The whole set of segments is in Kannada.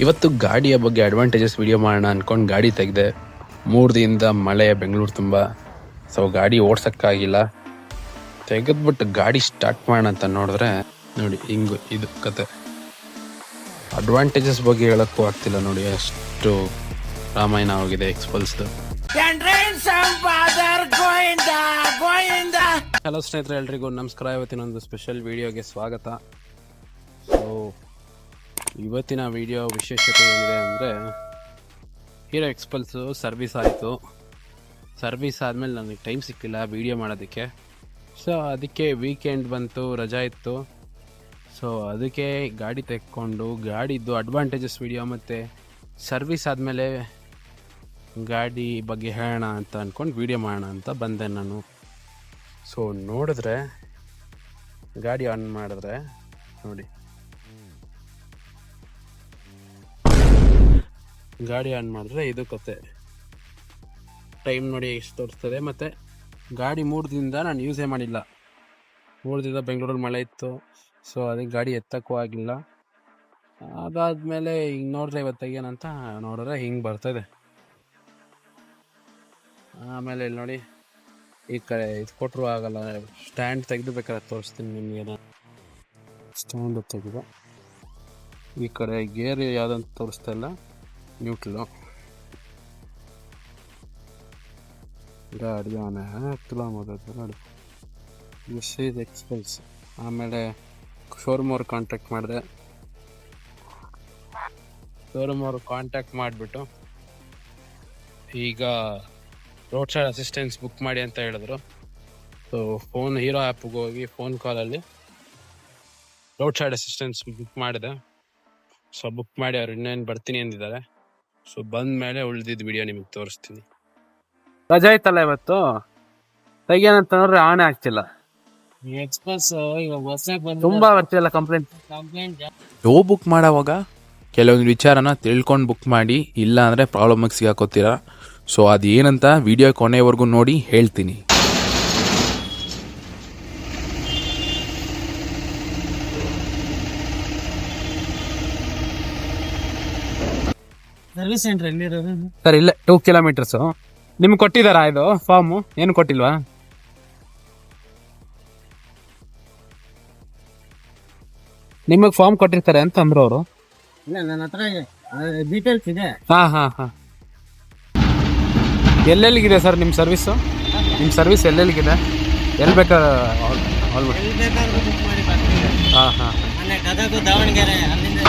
ಇವತ್ತು ಗಾಡಿಯ ಬಗ್ಗೆ ಅಡ್ವಾಂಟೇಜಸ್ ವಿಡಿಯೋ ಮಾಡೋಣ ಅನ್ಕೊಂಡು ಗಾಡಿ ತೆಗೆದೆ. ಮೂರು ದಿನದ ಮಳೆ, ಬೆಂಗಳೂರು ತುಂಬ. ಸೊ ಗಾಡಿ ಓಡ್ಸೋಕ್ಕಾಗಿಲ್ಲ. ತೆಗೆದ್ಬಿಟ್ಟು ಗಾಡಿ ಸ್ಟಾರ್ಟ್ ಮಾಡೋಣ ಅಂತ ನೋಡಿದ್ರೆ, ನೋಡಿ, ಹಿಂಗು ಇದು ಕತೆ. ಅಡ್ವಾಂಟೇಜಸ್ ಬಗ್ಗೆ ಹೇಳೋಕ್ಕೂ ಆಗ್ತಿಲ್ಲ ನೋಡಿ, ಅಷ್ಟು ರಾಮಾಯಣ ಆಗಿದೆ ಎಕ್ಸ್ಪಲ್ಸ್ದು ಹಲೋ ಸ್ನೇಹಿತರೆ, ಎಲ್ರಿಗೂ ನಮಸ್ಕಾರ. ಇವತ್ತಿನ ಒಂದು ಸ್ಪೆಷಲ್ ವಿಡಿಯೋಗೆ ಸ್ವಾಗತ. ಸೊ ಇವತ್ತಿನ ವಿಡಿಯೋ ವಿಶೇಷತೆ ಏನಿದೆ ಅಂದರೆ ಹೀರೋ ಎಕ್ಸ್ಪಲ್ಸು ಸರ್ವಿಸ್ ಆಯಿತು. ಸರ್ವಿಸ್ ಆದಮೇಲೆ ನನಗೆ ಟೈಮ್ ಸಿಕ್ಕಿಲ್ಲ ವೀಡಿಯೋ ಮಾಡೋದಕ್ಕೆ. ಸೊ ಅದಕ್ಕೆ ವೀಕೆಂಡ್ ಬಂತು, ರಜಾ ಇತ್ತು. ಸೊ ಅದಕ್ಕೆ ಗಾಡಿ ತೆಕ್ಕೊಂಡು, ಗಾಡಿದ್ದು ಅಡ್ವಾಂಟೇಜಸ್ ವೀಡಿಯೋ ಮತ್ತು ಸರ್ವಿಸ್ ಆದಮೇಲೆ ಗಾಡಿ ಬಗ್ಗೆ ಹೇಳೋಣ ಅಂತ ಅಂದ್ಕೊಂಡು ವಿಡಿಯೋ ಮಾಡೋಣ ಅಂತ ಬಂದೆ ನಾನು. ಸೊ ನೋಡಿದ್ರೆ, ಗಾಡಿ ಆನ್ ಮಾಡಿದ್ರೆ, ನೋಡಿ. ಗಾಡಿ ಆನ್ ಮಾಡಿದ್ರೆ ಇದು ಕತೆ ಟೈಮ್ ನೋಡಿ ಎಷ್ಟು ತೋರಿಸ್ತದೆ, ಮತ್ತು ಗಾಡಿ ಮೂರು ದಿನದಿಂದ ನಾನು ಯೂಸೇ ಮಾಡಿಲ್ಲ. ಮೂರು ದಿನ ಬೆಂಗಳೂರಲ್ಲಿ ಮಳೆ ಇತ್ತು ಸೊ ಅದಕ್ಕೆ ಗಾಡಿ ಎತ್ತಕ್ಕೂ ಆಗಿಲ್ಲ. ಅದಾದಮೇಲೆ ಹಿಂಗೆ ನೋಡಿದ್ರೆ ಇವತ್ತು ಏನಂತ ನೋಡಿದ್ರೆ ಹಿಂಗೆ ಬರ್ತದೆ ಆಮೇಲೆ ಇಲ್ಲಿ ನೋಡಿ, ಈ ಕಡೆ ಇದು ಕೊಟ್ಟರು ಆಗಲ್ಲ ಸ್ಟ್ಯಾಂಡ್ ತೆಗೆದು ಬೇಕಾದ್ರೆ ತೋರಿಸ್ತೀನಿ ನಿಮಗೆ ಸ್ಟ್ಯಾಂಡ್ ತೆಗೆದು, ಈ ಕಡೆ ಗೇರ್ ಯಾವುದಂತ ತೋರಿಸ್ತಾ ಇಲ್ಲ. ಗಾಡಿ ಅವನೇ ಆಗ್ತಿಲ್ಲ ಮೊದಲು ನೋಡಿ ದಿಸ್ ಈಸ್ ಎಕ್ಸ್ಪೆನ್ಸ್ ಆಮೇಲೆ ಶೋರೂಮ್ ಅವ್ರು ಕಾಂಟ್ಯಾಕ್ಟ್ ಮಾಡಿದೆ. ಶೋರೂಮ್ ಅವರು ಕಾಂಟ್ಯಾಕ್ಟ್ ಮಾಡಿಬಿಟ್ಟು ಈಗ ರೋಡ್ ಸೈಡ್ ಅಸಿಸ್ಟೆನ್ಸ್ ಬುಕ್ ಮಾಡಿ ಅಂತ ಹೇಳಿದ್ರು. ಸೊ ಫೋನ್ ಹೀರೋ ಆ್ಯಪ್ಗೆ ಹೋಗಿ ಫೋನ್ ಕಾಲಲ್ಲಿ ರೋಡ್ ಸೈಡ್ ಅಸಿಸ್ಟೆನ್ಸ್ ಬುಕ್ ಮಾಡಿದೆ. ಸೊ ಬುಕ್ ಮಾಡಿ ಅವ್ರು ಇನ್ನೇನು ಬರ್ತೀನಿ ಅಂದಿದ್ದಾರೆ. ಸೊ ಬಂದ ಮೇಲೆ ಉಳಿದಿದ್ದ ವಿಡಿಯೋ ನಿಮಗೆ ತೋರಿಸ್ತೀನಿ. ರಜಾ ಇತ್ತಲ್ಲ ಇವತ್ತು? ತೆಗಿಯನಂತ ಆನೆ ಆಣೆ ಆಗ್ತಿಲ್ಲ ಎಕ್ಸ್ಪ್ರೆಸ್ ಇವಾಗ ಹೊಸದಾಗಿ ಬಂದು ತುಂಬಾ ಬರ್ತಿಲ್ಲ ಕಂಪ್ಲೇಂಟ್ ಕಂಪ್ಲೇಂಟ್ ಬುಕ್ ಮಾಡೋವಾಗ ಕೆಲವೊಂದು ವಿಚಾರನ ತಿಳ್ಕೊಂಡು ಬುಕ್ ಮಾಡಿ ಇಲ್ಲ ಅಂದರೆ ಪ್ರಾಬ್ಲಮಿಗೆ ಸಿಗಾಕೋತೀರ? ಸೊ ಅದೇನಂತ ವಿಡಿಯೋ ಕೊನೆವರೆಗೂ ನೋಡಿ ಹೇಳ್ತೀನಿ. ಸರ್ವಿಸ್ ಸೆಂಟರ್ ಎಲ್ಲಿರೋದು ಸರ್ ಇಲ್ಲ ಟೂ ಕಿಲೋಮೀಟರ್ಸು ನಿಮ್ಗೆ ಕೊಟ್ಟಿದ್ದಾರಾ ಇದು ಫಾರ್ಮು ಏನು ಕೊಟ್ಟಿಲ್ವಾ? ನಿಮಗೆ ಫಾರ್ಮ್ ಕೊಟ್ಟಿರ್ತಾರೆ ಅಂತ ಅಂದ್ರು ಅವರು. ಇಲ್ಲ ನನ್ನ ಹತ್ರ ಡೀಟೇಲ್ಸ್ ಇದೆ. ಹಾ ಹಾ ಹಾ. ಎಲ್ಲೆಲ್ಲಿಗಿದೆ ಸರ್ ನಿಮ್ಮ ಸರ್ವಿಸು ನಿಮ್ಮ ಸರ್ವಿಸ್ ಎಲ್ಲೆಲ್ಲಿಗಿದೆ? ಎಲ್ಲಿ ಬೇಕಾದ್ರೆ ಆಲ್ಮೋಸ್ಟ್ ಹಾಂ ಹಾಂ ದಾವಣಗೆರೆ ಅಲ್ಲಿಂದ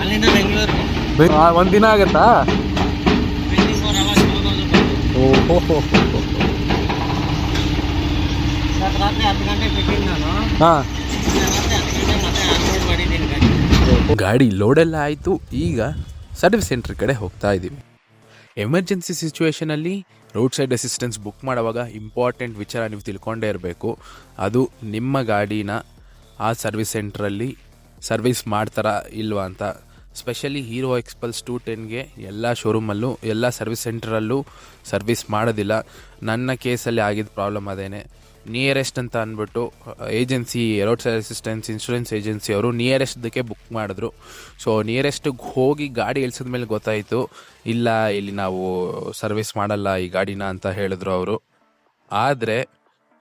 ಅಲ್ಲಿಂದ ಬೆಂಗಳೂರು. ಒಂದು ದಿನ ಆಗತ್ತಾ. ಓಹೋ. ಹೋ. ಹೋ ಅನ್ಲೋಡ್ ಮಾಡಿದ್ದೀನಿ ಗಾಡಿ. ಲೋಡ್ ಲೋಡೆಲ್ಲ ಆಯಿತು. ಈಗ ಸರ್ವಿಸ್ ಸೆಂಟರ್ ಕಡೆ ಹೋಗ್ತಾ ಇದ್ದೀವಿ. ಎಮರ್ಜೆನ್ಸಿ ಸಿಚುವೇಷನಲ್ಲಿ ರೋಡ್ ಸೈಡ್ ಅಸಿಸ್ಟೆನ್ಸ್ ಬುಕ್ ಮಾಡುವಾಗ ಇಂಪಾರ್ಟೆಂಟ್ ವಿಚಾರ ನೀವು ತಿಳ್ಕೊಂಡೇ ಇರಬೇಕು. ಅದು ನಿಮ್ಮ ಗಾಡಿನ ಆ ಸರ್ವಿಸ್ ಸೆಂಟ್ರಲ್ಲಿ ಸರ್ವಿಸ್ ಮಾಡ್ತಾರಾ ಇಲ್ವಾ ಅಂತ. ಸ್ಪೆಷಲಿ ಹೀರೋ ಎಕ್ಸ್ಪಲ್ಸ್ ಟು ಟೆನ್ಗೆ ಎಲ್ಲ ಶೋರೂಮಲ್ಲೂ ಎಲ್ಲ ಸರ್ವಿಸ್ ಸೆಂಟ್ರಲ್ಲೂ ಸರ್ವಿಸ್ ಮಾಡೋದಿಲ್ಲ. ನನ್ನ ಕೇಸಲ್ಲಿ ಆಗಿದ್ದ ಪ್ರಾಬ್ಲಮ್ ಅದೇನೆ. ನಿಯರೆಸ್ಟ್ ಅಂತ ಅಂದ್ಬಿಟ್ಟು agency road side assistance insurance agency ಅವರು ನಿಯರೆಸ್ಟ್ದಕ್ಕೆ ಬುಕ್ ಮಾಡಿದ್ರು. ಸೊ ನಿಯರೆಸ್ಟಿಗೆ ಹೋಗಿ ಗಾಡಿ ಇಳಿಸಿದ ಮೇಲೆ ಗೊತ್ತಾಯಿತು, ಇಲ್ಲ, ಇಲ್ಲಿ ನಾವು ಸರ್ವಿಸ್ ಮಾಡಲ್ಲ ಈ ಗಾಡಿನ ಅಂತ ಹೇಳಿದ್ರು ಅವರು. ಆದರೆ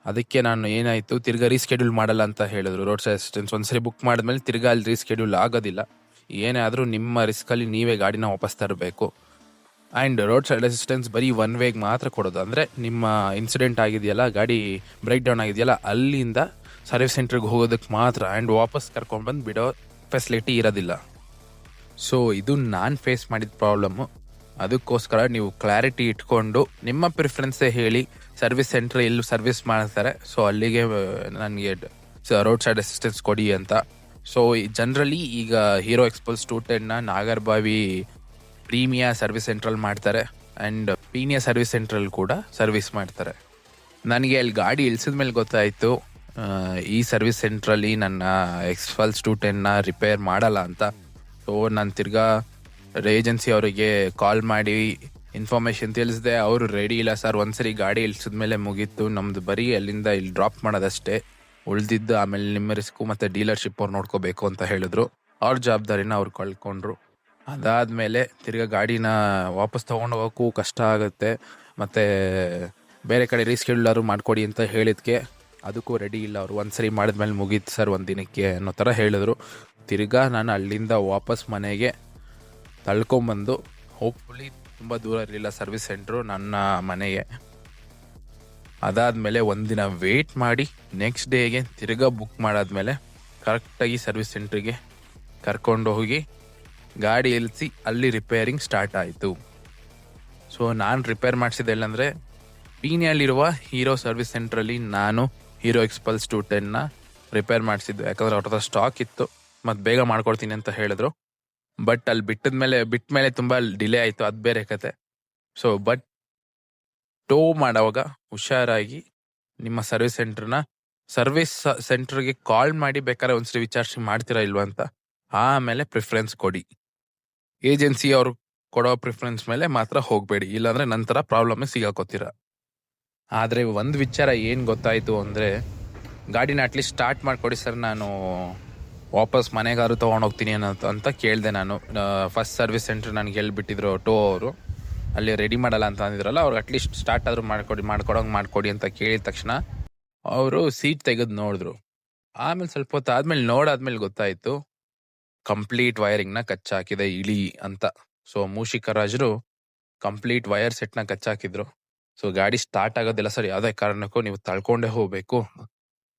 ಅದಕ್ಕೆ ನಾನು ಏನಾಯಿತು, ತಿರ್ಗಾ ರೀಸ್ಕೆಡ್ಯೂಲ್ ಮಾಡಲ್ಲ ಅಂತ ಹೇಳಿದ್ರು. ರೋಡ್ ಸೈಡ್ ಅಸಿಸ್ಟೆನ್ಸ್ ಒಂದ್ಸರಿ ಬುಕ್ ಮಾಡಿದ್ಮೇಲೆ ತಿರ್ಗಾ ಅಲ್ಲಿ ರೀಸ್ಕೆಡ್ಯೂಲ್ ಆಗೋದಿಲ್ಲ. ಏನೇ ಆದರೂ ನಿಮ್ಮ ರಿಸ್ಕಲ್ಲಿ ನೀವೇ ಗಾಡಿನ ವಾಪಸ್ ತರಬೇಕು. ಆ್ಯಂಡ್ ರೋಡ್ ಸೈಡ್ ಅಸಿಸ್ಟೆನ್ಸ್ ಬರೀ ಒನ್ ವೇಗ್ ಮಾತ್ರ ಕೊಡೋದು. ಅಂದರೆ ನಿಮ್ಮ ಇನ್ಸಿಡೆಂಟ್ ಆಗಿದೆಯಲ್ಲ, ಗಾಡಿ ಬ್ರೇಕ್ ಡೌನ್ ಆಗಿದೆಯಲ್ಲ, ಅಲ್ಲಿಂದ ಸರ್ವಿಸ್ ಸೆಂಟ್ರಿಗೆ ಹೋಗೋದಕ್ಕೆ ಮಾತ್ರ. ಆ್ಯಂಡ್ ವಾಪಸ್ ಕರ್ಕೊಂಡು ಬಂದು ಬಿಡೋ ಫೆಸಿಲಿಟಿ ಇರೋದಿಲ್ಲ. ಸೊ ಇದು ನಾನು ಫೇಸ್ ಮಾಡಿದ ಪ್ರಾಬ್ಲಮ್ಮು ಅದಕ್ಕೋಸ್ಕರ ನೀವು ಕ್ಲಾರಿಟಿ ಇಟ್ಕೊಂಡು ನಿಮ್ಮ ಪ್ರಿಫರೆನ್ಸೇ ಹೇಳಿ ಸರ್ವಿಸ್ ಸೆಂಟ್ರ್ ಎಲ್ಲಿ ಸರ್ವಿಸ್ ಮಾಡ್ತಾರೆ. ಸೊ ಅಲ್ಲಿಗೆ ನನಗೆ ರೋಡ್ ಸೈಡ್ ಅಸಿಸ್ಟೆನ್ಸ್ ಕೊಡಿ ಅಂತ. ಸೊ ಜನರಲಿ ಈಗ ಹೀರೋ ಎಕ್ಸ್ಪಲ್ಸ್ ಟು ಟೆನ್ನ ನಾಗರ್ಬಾವಿ ಪ್ರೀಮಿಯಾ ಸರ್ವಿಸ್ ಸೆಂಟ್ರಲ್ಲಿ ಮಾಡ್ತಾರೆ. ಆ್ಯಂಡ್ ಪೀನಿಯಾ ಸರ್ವಿಸ್ ಸೆಂಟ್ರಲ್ಲಿ ಕೂಡ ಸರ್ವಿಸ್ ಮಾಡ್ತಾರೆ. ನನಗೆ ಅಲ್ಲಿ ಗಾಡಿ ಇಳಿಸಿದ ಮೇಲೆ ಗೊತ್ತಾಯಿತು. ಈ ಸರ್ವಿಸ್ ಸೆಂಟ್ರಲ್ಲಿ ನನ್ನ ಎಕ್ಸ್ಪಲ್ಸ್ ಟು ಟೆನ್ನ ರಿಪೇರ್ ಮಾಡಲ್ಲ ಅಂತ. ಸೊ ನಾನು ತಿರ್ಗಾ ಏಜೆನ್ಸಿ ಅವರಿಗೆ ಕಾಲ್ ಮಾಡಿ ಇನ್ಫಾರ್ಮೇಶನ್ ತಿಳಿಸಿದೆ, ಅವರು ರೆಡಿ ಇಲ್ಲ ಸರ್ ಒಂದ್ಸರಿ ಗಾಡಿ ಇಳಿಸಿದ್ಮೇಲೆ ಮುಗೀತು. ನಮ್ದು ಬರೀ ಅಲ್ಲಿಂದ ಇಲ್ಲಿ ಡ್ರಾಪ್ ಮಾಡೋದಷ್ಟೇ. ಉಳಿದಿದ್ದು ಆಮೇಲೆ ನಿಮ್ಮ ರಿಸ್ಕು ಮತ್ತೆ ಡೀಲರ್ಶಿಪ್ ಅವ್ರು ನೋಡ್ಕೋಬೇಕು ಅಂತ ಹೇಳಿದ್ರು. ಅವ್ರ ಜವಾಬ್ದಾರಿನ ಅವ್ರು ಕಳ್ಕೊಂಡ್ರು. ಅದಾದ್ಮೇಲೆ ತಿರ್ಗಾ ಗಾಡಿನ ವಾಪಸ್ ತೊಗೊಂಡು ಹೋಗೋಕ್ಕೂ ಕಷ್ಟ ಆಗುತ್ತೆ. ಮತ್ತು ಬೇರೆ ಕಡೆ ರೀಸ್ಕೆಡ್ಯೂಲರು ಮಾಡಿಕೊಡಿ ಅಂತ ಹೇಳಿದ್ಕೆ. ಅದಕ್ಕೂ ರೆಡಿ ಇಲ್ಲ ಅವರು. ಒಂದು ಸರಿ ಮಾಡಿದ್ಮೇಲೆ ಮುಗೀತು ಸರ್ ಒಂದು ದಿನಕ್ಕೆ ಅನ್ನೋ ಥರ ಹೇಳಿದ್ರು. ತಿರ್ಗಾ ನಾನು ಅಲ್ಲಿಂದ ವಾಪಸ್ ಮನೆಗೆ ತಳ್ಕೊಂಬಂದು ಹೋಪ್ಫುಲಿ ತುಂಬ ದೂರ ಇರಲಿಲ್ಲ ಸರ್ವಿಸ್ ಸೆಂಟ್ರು ನನ್ನ ಮನೆಗೆ. ಅದಾದಮೇಲೆ ಒಂದಿನ ವೆಯ್ಟ್ ಮಾಡಿ ನೆಕ್ಸ್ಟ್ ಡೇಗೆ ತಿರ್ಗಾ ಬುಕ್ ಮಾಡಾದ್ಮೇಲೆ ಕರೆಕ್ಟಾಗಿ ಸರ್ವಿಸ್ ಸೆಂಟ್ರಿಗೆ ಕರ್ಕೊಂಡು ಹೋಗಿ ಗಾಡಿ ಇಳಿಸಿ ಅಲ್ಲಿ ರಿಪೇರಿಂಗ್ ಸ್ಟಾರ್ಟ್ ಆಯಿತು. ಸೊ ನಾನು ರಿಪೇರ್ ಮಾಡಿಸಿದೆ ಎಲ್ಲಂದರೆ ಪೀನಿಯಲ್ಲಿರುವ ಹೀರೋ ಸರ್ವಿಸ್ ಸೆಂಟ್ರಲ್ಲಿ ನಾನು ಹೀರೋ ಎಕ್ಸ್ಪಲ್ಸ್ ಟು ಟೆನ್ನ ರಿಪೇರ್ ಮಾಡಿಸಿದ್ದು. ಯಾಕಂದ್ರೆ ಅವ್ರ ಸ್ಟಾಕ್ ಇತ್ತು. ಮತ್ತು ಬೇಗ ಮಾಡ್ಕೊಡ್ತೀನಿ ಅಂತ ಹೇಳಿದ್ರು. ಬಟ್ ಅಲ್ಲಿ ಬಿಟ್ಟದ ಮೇಲೆ, ಬಿಟ್ಟ ಮೇಲೆ ತುಂಬಾ ಡಿಲೇ ಆಯ್ತು. ಅದು ಬೇರೆ ಕತೆ. ಸೊ ಬಟ್ ಟೋ ಮಾಡೋವಾಗ ಹುಷಾರಾಗಿ ನಿಮ್ಮ ಸರ್ವಿಸ್ ಸೆಂಟರ್ನ ಸರ್ವಿಸ್ ಸೆಂಟರ್ಗೆ ಕಾಲ್ ಮಾಡಿ ಬೇಕಾದ್ರೆ ಒಂದ್ಸರಿ ವಿಚಾರಿಸಿ ಮಾಡ್ತೀರಾ ಇಲ್ವಾ ಅಂತ. ಆಮೇಲೆ ಪ್ರಿಫರೆನ್ಸ್ ಕೊಡಿ. ಏಜೆನ್ಸಿ ಅವ್ರು ಕೊಡೋ ಪ್ರಿಫರೆನ್ಸ್ ಮೇಲೆ ಮಾತ್ರ ಹೋಗಬೇಡಿ. ಇಲ್ಲಾಂದ್ರೆ ನಂತರ ಪ್ರಾಬ್ಲಮ್ ಸಿಗಾಕೋತೀರ. ಆದರೆ ಒಂದು ವಿಚಾರ ಏನು ಗೊತ್ತಾಯಿತು ಅಂದರೆ, ಗಾಡಿನ ಅಟ್ಲೀಸ್ಟ್ ಸ್ಟಾರ್ಟ್ ಮಾಡಿಕೊಡಿ ಸರ್. ನಾನು ವಾಪಸ್ ಮನೆಗಾರು ತೊಗೊಂಡೋಗ್ತೀನಿ ಅನ್ನೋ ಅಂತ ಕೇಳಿದೆ ನಾನು. ಫಸ್ಟ್ ಸರ್ವಿಸ್ ಸೆಂಟರ್ ನನಗೆ ಹೇಳ್ಬಿಟ್ಟಿದ್ರು ಟೋ ಅವರು. ಅಲ್ಲಿ ರೆಡಿ ಮಾಡಲ್ಲ ಅಂತ ಅಂದಿದ್ರಲ್ಲ, ಅವ್ರು ಅಟ್ಲೀಸ್ಟ್ ಸ್ಟಾರ್ಟ್ ಆದರೂ ಮಾಡ್ಕೊಡಿ, ಮಾಡ್ಕೊಡೋಂಗೆ ಮಾಡ್ಕೊಡಿ ಅಂತ ಕೇಳಿದ ತಕ್ಷಣ ಅವರು ಸೀಟ್ ತೆಗೆದು ನೋಡಿದ್ರು. ಆಮೇಲೆ ಸ್ವಲ್ಪ ಹೊತ್ತು ಆದ್ಮೇಲೆ ನೋಡಾದ್ಮೇಲೆ ಗೊತ್ತಾಯಿತು ಕಂಪ್ಲೀಟ್ ವೈರಿಂಗ್ನ ಕಚ್ಚಾಕಿದೆ ಇಳಿ ಅಂತ. ಸೊ ಮೂಷಿಕರಾಜರು ಕಂಪ್ಲೀಟ್ ವೈರ್ ಸೆಟ್ನ ಕಚ್ಚಾಕಿದ್ರು. ಸೊ ಗಾಡಿ ಸ್ಟಾರ್ಟ್ ಆಗೋದಿಲ್ಲ, ಸರ್, ಯಾವುದೇ ಕಾರಣಕ್ಕೂ ನೀವು ತಳ್ಕೊಂಡೇ ಹೋಗಬೇಕು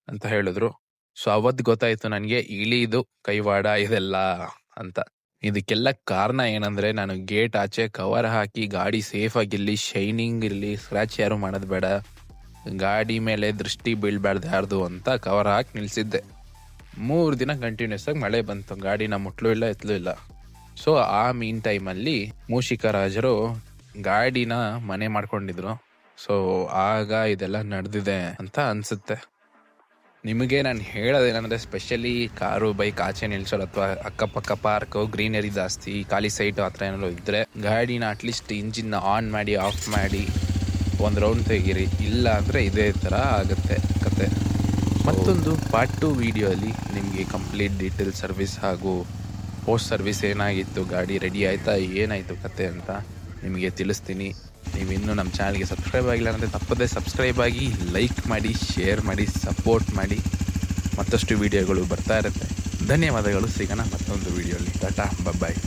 ಅಂತ ಹೇಳಿದ್ರು. ಸೊ ಅವತ್ತು ಗೊತ್ತಾಯ್ತು ನನಗೆ ಇಳಿದು ಕೈವಾಡ ಇದೆಲ್ಲ ಅಂತ. ಇದಕ್ಕೆಲ್ಲ ಕಾರಣ ಏನಂದ್ರೆ ನಾನು ಗೇಟ್ ಆಚೆ ಕವರ್ ಹಾಕಿ ಗಾಡಿ ಸೇಫ್ ಆಗಿರ್ಲಿ ಶೈನಿಂಗ್ ಇರಲಿ ಸ್ಕ್ರಾಚ್ ಯಾರು ಮಾಡೋದು ಬೇಡ. ಗಾಡಿ ಮೇಲೆ ದೃಷ್ಟಿ ಬೀಳ್ಬಾರ್ದು ಯಾರ್ದು ಅಂತ ಕವರ್ ಹಾಕಿ ನಿಲ್ಸಿದ್ದೆ. ಮೂರು ದಿನ ಕಂಟಿನ್ಯೂಸ್ ಆಗಿ ಮಳೆ ಬಂತು. ಗಾಡಿನ ಮುಟ್ಲು ಇಲ್ಲ, ಎತ್ತಲೂ ಇಲ್ಲ. ಸೊ ಆ ಮೀನ್ ಟೈಮಲ್ಲಿ ಮೂಷಿಕರಾಜರು ಗಾಡಿನ ಮನೆ ಮಾಡ್ಕೊಂಡಿದ್ರು. ಸೊ ಆಗ ಇದೆಲ್ಲ ನಡೆದಿದೆ ಅಂತ ಅನ್ಸುತ್ತೆ. ನಿಮಗೆ ನಾನು ಹೇಳೋದೇನಂದರೆ ಸ್ಪೆಷಲಿ ಕಾರು ಬೈಕ್ ಆಚೆ ನಿಲ್ಸೋದು ಅಥವಾ ಅಕ್ಕಪಕ್ಕ ಪಾರ್ಕು ಗ್ರೀನರಿ ಜಾಸ್ತಿ ಖಾಲಿ ಸೈಟು ಆ ಥರ ಏನಾದ್ರು ಇದ್ದರೆ ಗಾಡಿನ ಅಟ್ಲೀಸ್ಟ್ ಇಂಜಿನ್ನ ಆನ್ ಮಾಡಿ ಆಫ್ ಮಾಡಿ ಒಂದು ರೌಂಡ್ ತೆಗೀರಿ. ಇಲ್ಲ ಅಂದರೆ ಇದೇ ಥರ ಆಗುತ್ತೆ ಕತೆ. ಮತ್ತೊಂದು. ಪಾರ್ಟ್ ಟು ವಿಡಿಯೋಲಿ ನಿಮಗೆ ಕಂಪ್ಲೀಟ್ ಡೀಟೇಲ್ ಸರ್ವಿಸ್ ಹಾಗೂ ಪೋಸ್ಟ್ ಸರ್ವಿಸ್ ಏನಾಗಿತ್ತು ಗಾಡಿ ರೆಡಿ ಆಯಿತಾ ಏನಾಯಿತು ಕತೆ ಅಂತ ನಿಮಗೆ ತಿಳಿಸ್ತೀನಿ. ನೀವು ಇನ್ನೂ ನಮ್ಮ ಚಾನಲ್ಗೆ ಸಬ್ಸ್ಕ್ರೈಬ್ ಆಗಿಲ್ಲ ಅಂದರೆ ತಪ್ಪದೇ ಸಬ್ಸ್ಕ್ರೈಬ್ ಆಗಿ ಲೈಕ್ ಮಾಡಿ, ಶೇರ್ ಮಾಡಿ, ಸಪೋರ್ಟ್ ಮಾಡಿ. ಮತ್ತಷ್ಟು ವಿಡಿಯೋಗಳು ಬರ್ತಾ ಇರುತ್ತೆ. ಧನ್ಯವಾದಗಳು. ಸಿಗೋಣ ಮತ್ತೊಂದು ವೀಡಿಯೋಲಿ. ಟಾಟಾ ಬಾಯ್